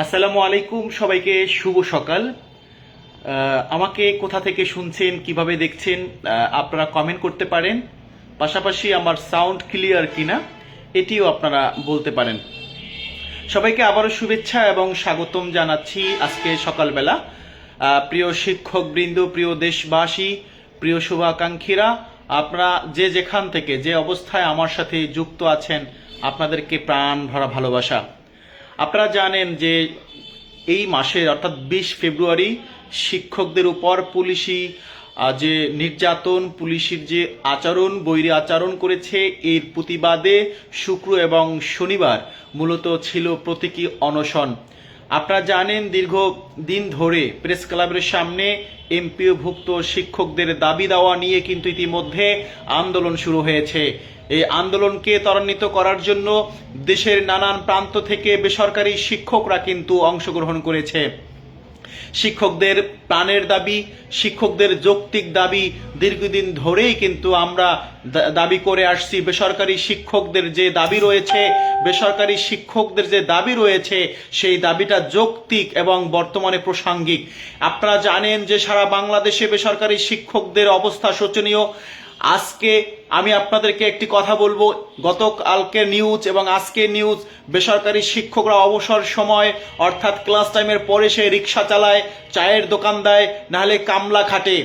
আসসালামু আলাইকুম, সবাইকে শুভ সকাল। আমাকে কোথা থেকে শুনছেন, কীভাবে দেখছেন আপনারা কমেন্ট করতে পারেন। পাশাপাশি আমার সাউন্ড ক্লিয়ার কিনা, এটিও আপনারা বলতে পারেন। সবাইকে আবারও শুভেচ্ছা এবং স্বাগতম জানাচ্ছি আজকে সকালবেলা। প্রিয় শিক্ষকবৃন্দ, প্রিয় দেশবাসী, প্রিয় শুভাকাঙ্ক্ষীরা, আপনারা যে যেখান থেকে, যে অবস্থায় আমার সাথে যুক্ত আছেন, আপনাদেরকে প্রাণ ভরা ভালোবাসা। আপনারা জানেন যে এই মাসের, অর্থাৎ বিশ ফেব্রুয়ারি, শিক্ষকদের উপর পুলিশি যে নির্যাতন, পুলিশের যে আচরণ, বৈরি আচরণ করেছে, এর প্রতিবাদে শুক্র এবং শনিবার মূলত ছিল প্রতীকী অনশন। আপনারা জানেন দীর্ঘ দিন ধরে প্রেস ক্লাবের সামনে এমপিওভুক্ত শিক্ষকদের দাবি দেওয়া নিয়ে কিন্তু ইতিমধ্যে আন্দোলন শুরু হয়েছে। এই আন্দোলনকে ত্বরান্বিত করার জন্য দেশের নানান প্রান্ত থেকে বেসরকারি শিক্ষকরা কিন্তু অংশগ্রহণ করেছে। শিক্ষকদের প্রাণের দাবি, শিক্ষকদের যৌক্তিক দাবি দীর্ঘদিন ধরেই কিন্তু আমরা দাবি করে আসছি। বেসরকারি শিক্ষকদের যে দাবি রয়েছে, বেসরকারি শিক্ষকদের যে দাবি রয়েছে, সেই দাবিটা যৌক্তিক এবং বর্তমানে প্রাসঙ্গিক। আপনারা জানেন যে সারা বাংলাদেশে বেসরকারি শিক্ষকদের অবস্থা শোচনীয়। আজকে আমি আপনাদেরকে একটি কথা বলব। গতকালকে নিউজ এবং আজকে নিউজ বেসরকারি শিক্ষকরা অবসর সময়, অর্থাৎ ক্লাস টাইমের পরে সে রিক্সা চালায়, চায়ের দোকান দেয় নাহলে কামলা খাটে।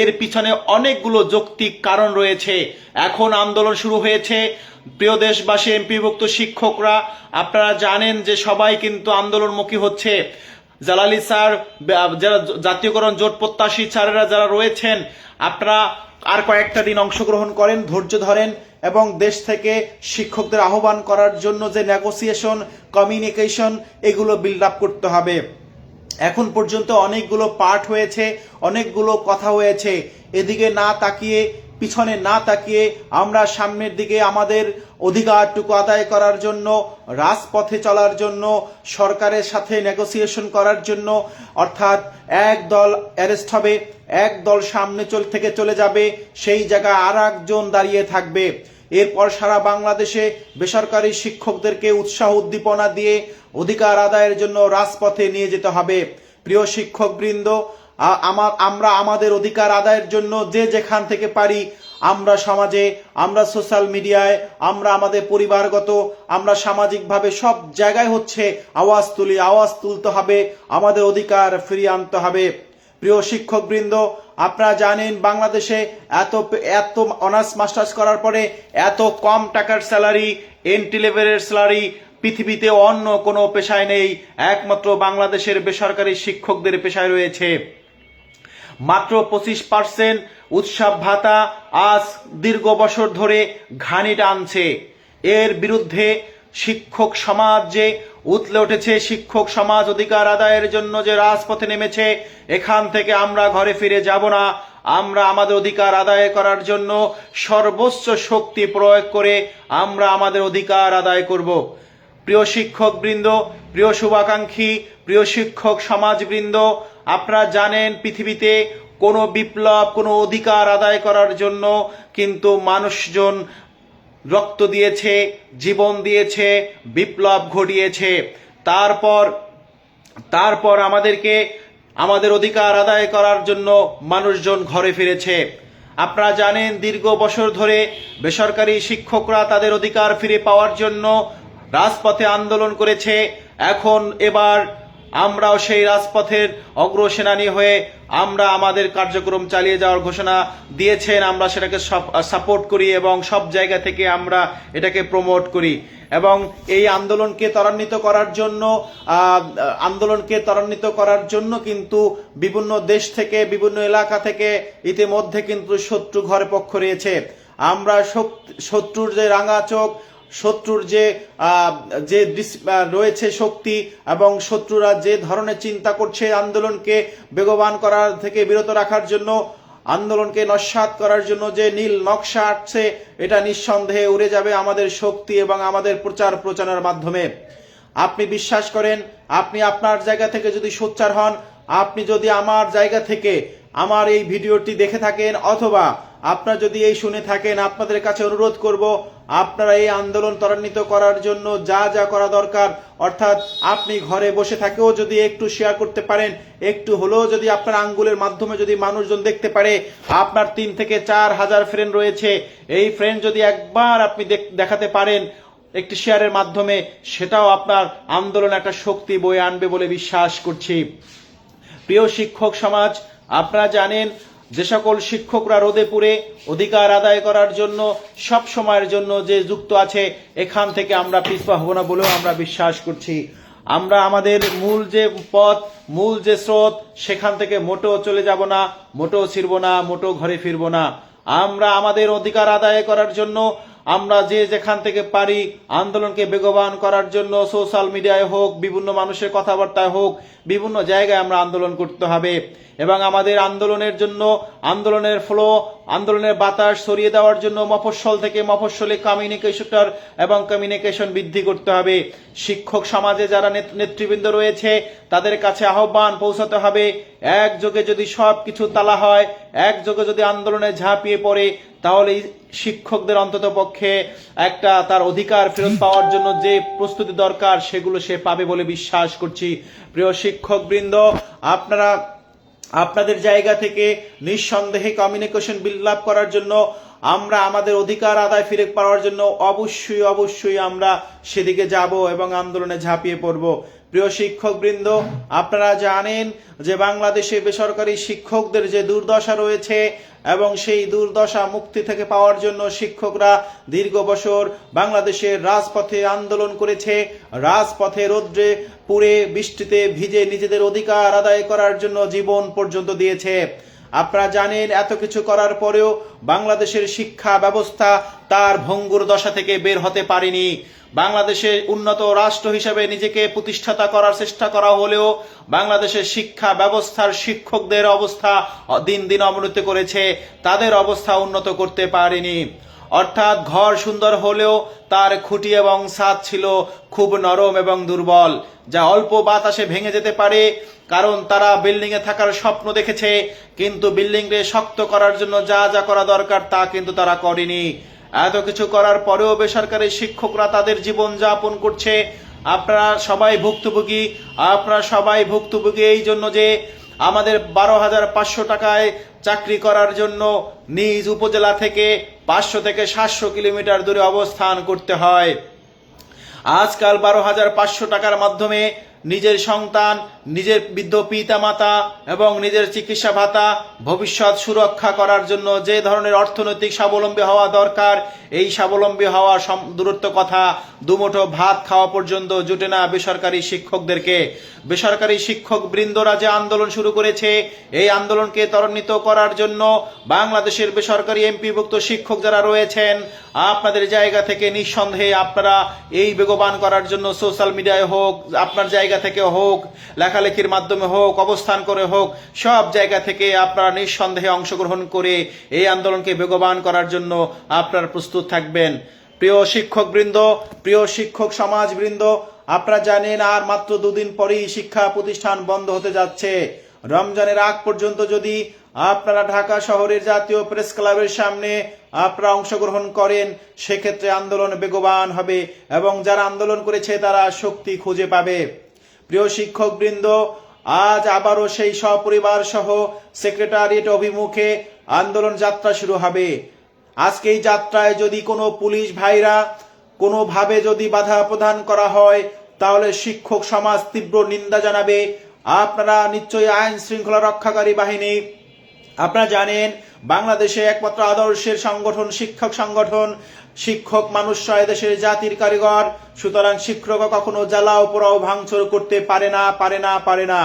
এর পিছনে অনেকগুলো যৌক্তিক কারণ রয়েছে। এখন আন্দোলন শুরু হয়েছে। প্রিয় দেশবাসী, এমপিভুক্ত শিক্ষকরা, আপনারা জানেন যে সবাই কিন্তু আন্দোলনমুখী হচ্ছে। জালালি স্যার যারা জাতীয়করণ জোট প্রত্যাশী স্যারেরা যারা রয়েছেন আপনারা আর কয়েকটা দিন অংশগ্রহণ করেন, ধৈর্য ধরেন এবং দেশ থেকে শিক্ষকদের আহ্বান করার জন্য যে নেগোসিয়েশন কমিউনিকেশন এগুলো বিল্ড আপ করতে হবে। এখন পর্যন্ত অনেকগুলো পাঠ হয়েছে, অনেকগুলো কথা হয়েছে। এদিকে না তাকিয়ে পিছনে না তাকিয়ে আমরা সামনের দিকে আমাদের অধিকারটুকু আদায় করার জন্য, রাজপথে চলার জন্য, সরকারের সাথে নেগোসিয়েশন করার জন্য, অর্থাৎ এক দল অ্যারেস্ট হবে, এক দল সামনে চল, থেকে চলে যাবে, সেই জায়গায় আর একজন দাঁড়িয়ে থাকবে। এরপর সারা বাংলাদেশে বেসরকারি শিক্ষকদেরকে উৎসাহ উদ্দীপনা দিয়ে অধিকার আদায়ের জন্য রাজপথে নিয়ে যেতে হবে। প্রিয় শিক্ষকবৃন্দ আমার আমরা আমাদের অধিকার আদায়ের জন্য যে যেখান থেকে পারি, আমরা সমাজে, আমরা সোশ্যাল মিডিয়ায়, আমরা আমাদের পরিবারগত, আমরা সামাজিকভাবে সব জায়গায় হচ্ছে আওয়াজ তুলি, আওয়াজ তুলতে হবে, আমাদের অধিকার ফিরিয়ে আনতে হবে। প্রিয় শিক্ষকবৃন্দ, আপনারা জানেন বাংলাদেশে এত এত অনার্স মাস্টার্স করার পরে এত কম টাকার স্যালারি এন্ট্রি লেভেলের স্যালারি পৃথিবীতে অন্য কোনো পেশায় নেই। একমাত্র বাংলাদেশের বেসরকারি শিক্ষকদের পেশায় রয়েছে। মাত্র পঁচিশ পার্সেন্ট উৎসব ভাতা আজ দীর্ঘ বছর ধরে ঘানি টানছে। এর বিরুদ্ধে শিক্ষক সমাজ যে উতলে উঠেছে, শিক্ষক সমাজ অধিকার আদায়ের জন্য যে রাজপথে নেমেছে, এখান থেকে আমরা ঘরে ফিরে যাব না। আমরা আমাদের অধিকার আদায় করার জন্য সর্বোচ্চ শক্তি প্রয়োগ করে আমরা আমাদের অধিকার আদায় করব। প্রিয় শিক্ষক বৃন্দ প্রিয় শুভাকাঙ্ক্ষী, প্রিয় শিক্ষক সমাজবৃন্দ আপনারা জানেন পৃথিবীতে কোনো বিপ্লব, কোনো অধিকার আদায় করার জন্য কিন্তু মানুষজন রক্ত দিয়েছে, জীবন দিয়েছে, বিপ্লব ঘটিয়েছে। তারপর তারপর আমাদেরকে, আমাদের অধিকার আদায় করার জন্য মানুষজন ঘরে ফিরেছে। আপনারা জানেন দীর্ঘ বছর ধরে বেসরকারি শিক্ষকরা তাদের অধিকার ফিরে পাওয়ার জন্য রাজপথে আন্দোলন করেছে। এখন এবার আমরাও সেই রাজপথের অগ্রসেনানী হয়ে আমরা আমাদের কার্যক্রম চালিয়ে যাওয়ার ঘোষণা দিয়েছেন। আমরা সেটাকে সাপোর্ট করি এবং সব জায়গা থেকে আমরা এটাকে প্রমোট করি। এবং এই আন্দোলনকে ত্বরান্বিত করার জন্য আন্দোলনকে ত্বরান্বিত করার জন্য কিন্তু বিভিন্ন দেশ থেকে, বিভিন্ন এলাকা থেকে ইতিমধ্যে কিন্তু শত্রু ঘরে পক্ষ রয়েছে। আমরা শত্রুর যে রাঙা চোখ শত্রুর যে যে রয়েছে শক্তি এবং শত্রুরা যে ধরনের চিন্তা করছে আন্দোলনকে বেগবান করার থেকে বিরত রাখার জন্য, আন্দোলনকে নস্বাত করার জন্য যে নীল নকশা আসছে, এটা নিঃসন্দেহে উড়ে যাবে আমাদের শক্তি এবং আমাদের প্রচার প্রচারের মাধ্যমে। আপনি বিশ্বাস করেন, আপনি আপনার জায়গা থেকে যদি সোচ্চার হন, আপনি যদি আমার জায়গা থেকে আমার এই ভিডিওটি দেখে থাকেন অথবা আপনারা যদি এই শুনে থাকেন, আপনাদের কাছে অনুরোধ করব, আপনারা এই আন্দোলন ত্বরান্বিত করার জন্য যা যা করা দরকার, অর্থাৎ আপনি ঘরে বসে থাকেও যদি একটু শেয়ার করতে পারেন, একটু হলেও যদি আপনার আঙ্গুলের মাধ্যমে যদি মানুষজন দেখতে পারে, আপনার তিন থেকে চার হাজার ফ্রেন্ড রয়েছে, এই ফ্রেন্ড যদি একবার আপনি দেখাতে পারেন একটি শেয়ারের মাধ্যমে, সেটাও আপনার আন্দোলন একটা শক্তি বয়ে আনবে বলে বিশ্বাস করছি। প্রিয় শিক্ষক সমাজ, আপনারা জানেন যে সকল শিক্ষকরা রোদে পুড়ে অধিকার আদায় করার জন্য, সব সময়ের জন্য যে যুক্ত আছে, এখান থেকে আমরা পিছপা হব না বলেও আমরা বিশ্বাস করছি। আমরা আমাদের মূল যে পথ, মূল যে স্রোত, সেখান থেকে মোটেও চলে যাব না, মোটেও ছিড়ব না, মোটেও ঘরে ফিরব না। আমরা আমাদের অধিকার আদায় করার জন্য আমরা যে যেখান থেকে পারি আন্দোলনকে বেগবান করার জন্য সোশ্যাল মিডিয়ায় হোক, বিভিন্ন মানুষের কথাবার্তায় হোক, বিভিন্ন জায়গায় আমরা আন্দোলন করতে হবে। এবং আমাদের আন্দোলনের জন্য আন্দোলনের ফ্লো, আন্দোলনের বাতাস ছড়িয়ে দেওয়ার জন্য মফস্বল থেকে মফস্বলে কমিউনিকেশন এবং কমিউনিকেশন বৃদ্ধি করতে হবে। শিক্ষক সমাজে যারা নেত- নেতৃবৃন্দ রয়েছে, তাদের কাছে আহ্বান পৌঁছাতে হবে। একযোগে যদি সব কিছু তালা হয় একযোগে যদি আন্দোলনে ঝাঁপিয়ে পড়ে, তাহলে শিক্ষকদের অন্তত পক্ষে একটা তার অধিকার ফেরত পাওয়ার জন্য যে প্রস্তুতি দরকার, সেগুলো সে পাবে বলে বিশ্বাস করছি। প্রিয় শিক্ষকবৃন্দ, আপনারা আপনাদের জায়গা থেকে নিঃসন্দেহে কমিউনিকেশন বিল্ড আপ করার জন্য, আমরা আমাদের অধিকার আদায় ফিরে পাওয়ার জন্য অবশ্যই অবশ্যই আমরা সেদিকে যাব এবং আন্দোলনে ঝাঁপিয়ে পড়ব। প্রিয় শিক্ষকবৃন্দ, আপনারা জানেন যে বাংলাদেশে বেসরকারি শিক্ষকদের যে দুর্দশা রয়েছে এবং সেই দুর্দশা মুক্তি থেকে পাওয়ার জন্য শিক্ষকরা দীর্ঘ বছর বাংলাদেশের রাজপথে আন্দোলন করেছে। রাজপথে রৌদ্রে পুড়ে বৃষ্টিতে ভিজে নিজেদের অধিকার আদায় করার জন্য জীবন পর্যন্ত দিয়েছে। আপনারা জানেন, এত কিছু করার পরেও বাংলাদেশের শিক্ষা ব্যবস্থা তার ভঙ্গুর দশা থেকে বের হতে পারেনি। বাংলাদেশে উন্নত রাষ্ট্র হিসেবে নিজেকে প্রতিষ্ঠাতা করার চেষ্টা করা হলেও বাংলাদেশের শিক্ষা ব্যবস্থার শিক্ষকদের অবস্থা দিন দিন অবনতি করেছে। তাদের অবস্থা উন্নত করতে পারেনি। অর্থাৎ ঘর সুন্দর হলেও তার খুঁটি এবং ছাদ ছিল খুব নরম এবং দুর্বল, যা অল্প বাতাসে ভেঙে যেতে পারে, কারণ তারা বিল্ডিং এ থাকার স্বপ্ন দেখেছে, কিন্তু বিল্ডিং রে শক্ত করার জন্য যা যা করা দরকার তা কিন্তু তারা করেনি। এত কিছু করার পরেও বেসরকারি শিক্ষকরা তাদের জীবন যাপন করছে। আপনারা সবাই ভুক্তভোগী, আপনারা সবাই ভুক্তভোগী এই জন্য যে আমাদের বারো হাজার পাঁচশো টাকায় চাকরি করার জন্য নিজ উপজেলা থেকে পাঁচশো থেকে সাতশো কিলোমিটার দূরে অবস্থান করতে হয়। আজকাল বারো হাজার পাঁচশো টাকার মাধ্যমে নিজের সন্তান, নিজের বৃদ্ধ পিতা মাতা এবং নিজের চিকিৎসা ভাতা ভবিষ্যৎ সুরক্ষা করার জন্য যে ধরনের অর্থনৈতিক স্বাবলম্বী হওয়া দরকার, এই স্বাবলম্বী হওয়া দূরত্ব কথা দুমুঠো ভাত খাওয়া পর্যন্ত জুটে না বেসরকারি শিক্ষকদেরকে। বেসরকারি শিক্ষক বৃন্দরা যে আন্দোলন শুরু করেছে, এই আন্দোলনকে ত্বরান্বিত করার জন্য বাংলাদেশের বেসরকারি এমপিভুক্ত শিক্ষক যারা রয়েছেন, আপনাদের জায়গা থেকে নিঃসন্দেহে আপনারা এই বেগবান করার জন্য সোশ্যাল মিডিয়ায় হোক, আপনার জায়গা থেকে হোক, লেখালেখির মাধ্যমে হোক, অবস্থান করে হোক, সব জায়গা থেকে আপনারা নিঃসন্দেহে অংশগ্রহণ করে এই আন্দোলনকে বেগবান করার জন্য আপনারা প্রস্তুত থাকবেন। প্রিয় শিক্ষকবৃন্দ, প্রিয় শিক্ষক সমাজবৃন্দ, আপনারা জানেন আর মাত্র দুদিন পরেই শিক্ষা প্রতিষ্ঠান বন্ধ হতে যাচ্ছে। রমজানের আগ পর্যন্ত যদি আপনারা ঢাকা শহরের জাতীয় প্রেস ক্লাবের সামনে আপনারা অংশগ্রহণ করেন, সেক্ষেত্রে আন্দোলন বেগবান হবে এবং যারা আন্দোলন করেছে তারা শক্তি খুঁজে পাবে। প্রিয় শিক্ষকবৃন্দ, আজ আবারও সেই সপরিবার সহ সেক্রেটারিয়েট অভিমুখে আন্দোলন যাত্রা শুরু হবে। আজকে এই যাত্রায় যদি কোনো পুলিশ ভাইরা কোনোভাবে যদি বাধা প্রদান করা হয়, তাহলে শিক্ষক সমাজ তীব্র নিন্দা জানাবে। আপনারা নিশ্চয়ই আইন শৃঙ্খলা রক্ষাকারী বাহিনী। আপনারা জানেন, বাংলাদেশে একমাত্র আদর্শের সংগঠন শিক্ষক সংগঠন। শিক্ষক মানুষ নয় দেশের জাতির কারিগর। সুতরাং শিক্ষক কখনো জ্বালাও পোড়াও ভাঙচুর করতে পারে না পারে না পারে না।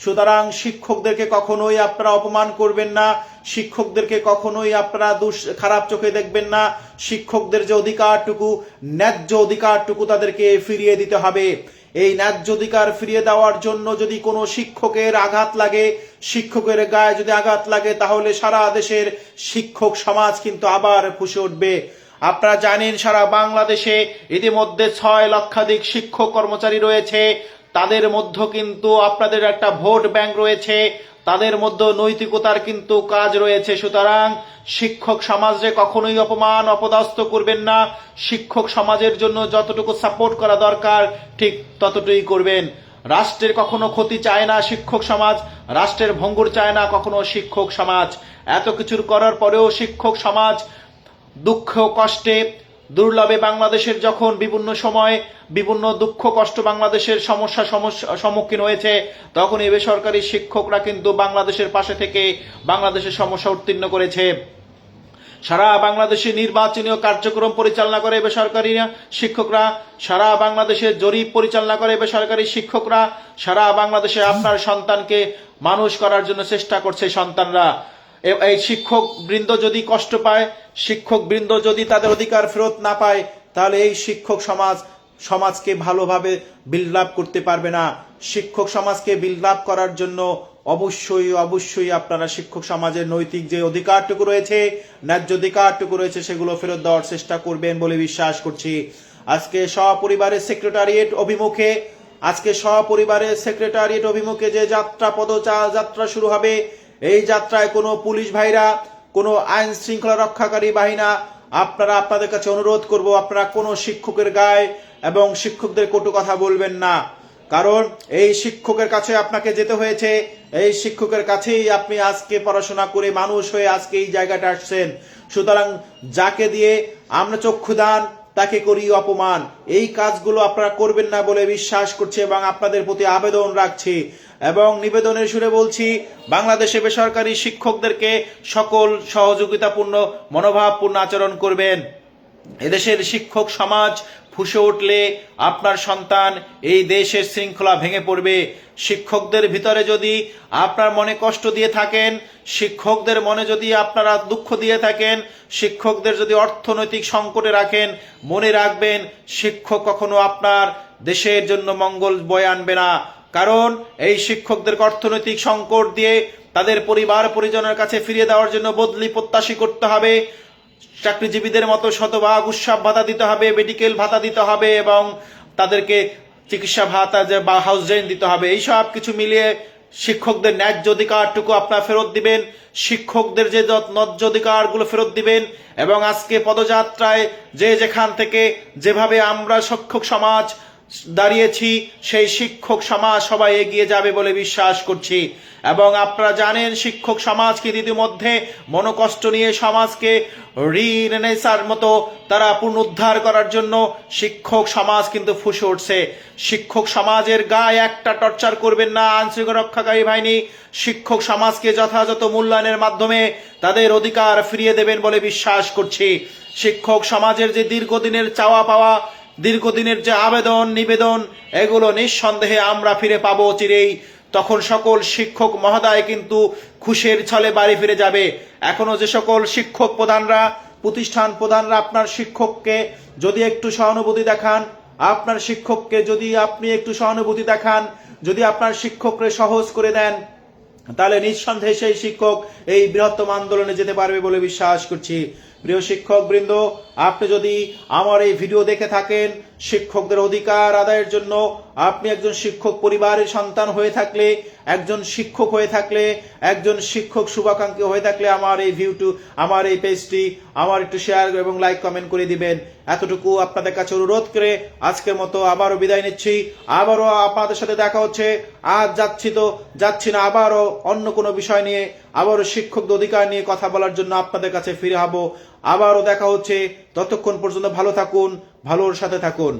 সুতরাং শিক্ষকদেরকে কখনোই আপনারা অপমান করবেন না। শিক্ষকদেরকে কখনোই আপনারা খারাপ চোখে দেখবেন না। শিক্ষকদের যে অধিকারটুকু, ন্যায্য অধিকারটুকু তাদেরকে ফিরিয়ে দিতে হবে। এই ন্যায্য অধিকার ফিরিয়ে দেওয়ার জন্য যদি কোনো শিক্ষকের আঘাত লাগে, শিক্ষকের গায়ে যদি আঘাত লাগে, তাহলে সারা দেশের শিক্ষক সমাজ কিন্তু আবার ফুসে উঠবে। আপনারা জানেন, সারা বাংলাদেশে ইতিমধ্যে ছয় লক্ষাধিক শিক্ষক কর্মচারী রয়েছে। তাদের মধ্যে কিন্তু আপনাদের একটা ভোট ব্যাংক রয়েছে। তাদের মধ্যে নৈতিকতার কিন্তু কাজ রয়েছে। সুতরাং শিক্ষক সমাজে কখনোই অপমান, অপদস্থ করবেন না। শিক্ষক সমাজের জন্য যতটুকু সাপোর্ট করা দরকার, ঠিক ততটুকুই করবেন। রাষ্ট্রের কখনো ক্ষতি চায় না শিক্ষক সমাজ, রাষ্ট্রের ভঙ্গুর চায় না কখনো শিক্ষক সমাজ। এত কিছুর করার পরেও শিক্ষক সমাজ দুঃখ কষ্টে দুর্লভে বাংলাদেশের যখন বিভিন্ন সময় বিভিন্ন দুঃখ কষ্ট বাংলাদেশের সমস্যা সম্মুখীন হয়েছে তখন এই বেসরকারি শিক্ষকরা কিন্তু বাংলাদেশের পাশে থেকে বাংলাদেশের সমস্যা উত্তীর্ণ করেছে। সারা বাংলাদেশে নির্বাচনীয় কার্যক্রম পরিচালনা করে বেসরকারি শিক্ষকরা, সারা বাংলাদেশে জরিপ পরিচালনা করে বেসরকারি শিক্ষকরা, সারা বাংলাদেশে আপনার সন্তানকে মানুষ করার জন্য চেষ্টা করছে সন্তানরা। এ- এই শিক্ষক বৃন্দ যদি কষ্ট পায় শিক্ষক বৃন্দ যদি তাদের অধিকার ফেরত না পায়, তাহলে এই শিক্ষক সমাজ, সমাজকে ভালোভাবে বিল্ড করতে পারবে না। শিক্ষক সমাজকে বিল্ড করার জন্য অবশ্যই অবশ্যই আপনারা শিক্ষক সমাজের নৈতিক যে অধিকারটুকু রয়েছে, ন্যায্য অধিকারটুকু রয়েছে, সেগুলো ফেরত দেওয়ার চেষ্টা করবেন বলে বিশ্বাস করছি। আজকে সপরিবারের সেক্রেটারিয়েট অভিমুখে, আজকে সপরিবারের সেক্রেটারিয়েট অভিমুখে যে যাত্রা পদচা যাত্রা শুরু হবে এই যাত্রায় কোনো পুলিশ ভাইরা, কোনো আইন শৃঙ্খলা রক্ষাকারী বাহিনা, আপনারা আপনাদের কাছে অনুরোধ করব, আপনারা কোনো শিক্ষকের গায়ে এবং শিক্ষকদের কটু কথা বলবেন না। কারণ এই শিক্ষকের কাছে আপনাকে যেতে হয়েছে, এই শিক্ষকের কাছেই আপনি আজকে পড়াশোনা করে মানুষ হয়ে আজকে এই জায়গাটা আসছেন। সুতরাং যাকে দিয়ে আমরা চক্ষুদান তাকে করি অপমান। এই কাজগুলো আপনারা করবেন না বলে বিশ্বাস করছে এবং আপনাদের প্রতি আবেদন রাখছি। এবং নিবেদনের সুরে বলছি, বাংলাদেশে বেসরকারি শিক্ষকদেরকে সকল সহযোগিতাপূর্ণ, মনোভাবপূর্ণ আচরণ করবেন। এদেশের শিক্ষক সমাজ ফুসে উঠলে আপনার সন্তান এই দেশের শৃঙ্খলা ভেঙে পড়বে। শিক্ষকদের ভিতরে যদি আপনার মনে কষ্ট দিয়ে থাকেন, শিক্ষকদের মনে যদি আপনারা দুঃখ দিয়ে থাকেন, শিক্ষকদের যদি অর্থনৈতিক সংকটে রাখেন, মনে রাখবেন শিক্ষক কখনো আপনার দেশের জন্য মঙ্গল বয়ে আনবে না। কারণ এই শিক্ষকদেরকে অর্থনৈতিক সংকট দিয়ে তাদের পরিবার পরিজনের কাছে ফিরিয়ে দেওয়ার জন্য বদলি প্রত্যাশী করতে হবে। চাকরিজীবীদের মতো শতভাগ উৎসব ভাতা দিতে হবে মেডিকেল ভাতা দিতে হবে এবং তাদেরকে চিকিৎসা ভাতা বা হাউস রেন্ট দিতে হবে। এইসব কিছু মিলিয়ে শিক্ষকদের ন্যায্য অধিকারটুকু আপনারা ফেরত দিবেন, শিক্ষকদের যে ন্যায্য অধিকারগুলো ফেরত দিবেন এবং আজকে পদযাত্রায় যে যেখান থেকে যেভাবে আমরা শিক্ষক সমাজ দাঁড়িয়েছি, সেই শিক্ষক সমাজ সবাই এগিয়ে যাবে বলে বিশ্বাস করছি। এবং আপনারা জানেন, শিক্ষক সমাজকে ইতিমধ্যে মনোকষ্ট নিয়ে সমাজকে রিনেসার মতো তারা পুনরুদ্ধার করার জন্য শিক্ষক সমাজ কিন্তু ফুসে উঠছে। শিক্ষক সমাজের গায়ে একটা টর্চার করবেন না আইনশৃঙ্খলা রক্ষাকারী বাহিনী। শিক্ষক সমাজকে যথাযথ মূল্যায়নের মাধ্যমে তাদের অধিকার ফিরিয়ে দেবেন বলে বিশ্বাস করছি। শিক্ষক সমাজের যে দীর্ঘদিনের চাওয়া পাওয়া দীর্ঘদিনের যে আবেদন, নিবেদন, এগুলো নিঃসন্দেহে আমরা ফিরে পাবো চিরেই। তখন সকল শিক্ষক মহোদয় কিন্তু খুশের ছলে বাড়ি ফিরে যাবে। এখনও যে সকল শিক্ষক প্রধানরা, প্রতিষ্ঠান প্রধানরা আপনার শিক্ষককে যদি একটু সহানুভূতি দেখান, আপনার শিক্ষককে যদি আপনি একটু সহানুভূতি দেখান, যদি আপনার শিক্ষককে সহজ করে দেন, তাহলে নিঃসন্দেহে সেই শিক্ষক এই বৃহত্তম আন্দোলনে যেতে পারবে বলে বিশ্বাস করছি। প্রিয় শিক্ষক বৃন্দ আপনি যদি আমার এই ভিডিও দেখে থাকেন, শিক্ষকদের অধিকার আদায়ের জন্য আপনি একজন শিক্ষক পরিবারের সন্তান হয়ে থাকলে, একজন শিক্ষক হয়ে থাকলে, একজন শিক্ষক শুভাকাঙ্ক্ষী হয়ে থাকলে আমার এই ভিউটু আমার এই পেজটি আমার একটু শেয়ার এবং লাইক কমেন্ট করে দিবেন। এতটুকু আপনাদের কাছে অনুরোধ করে আজকের মতো আবারও বিদায় নিচ্ছি। আবারও আপনাদের সাথে দেখা হচ্ছে। আজ যাচ্ছি তো, যাচ্ছি না, আবারও অন্য কোনো বিষয় নিয়ে, আবারও শিক্ষকদের অধিকার নিয়ে কথা বলার জন্য আপনাদের কাছে ফিরে হব। আবারও দেখা হচ্ছে। ততক্ষণ পর্যন্ত ভালো থাকুন ভালোর সাথে থাকুন।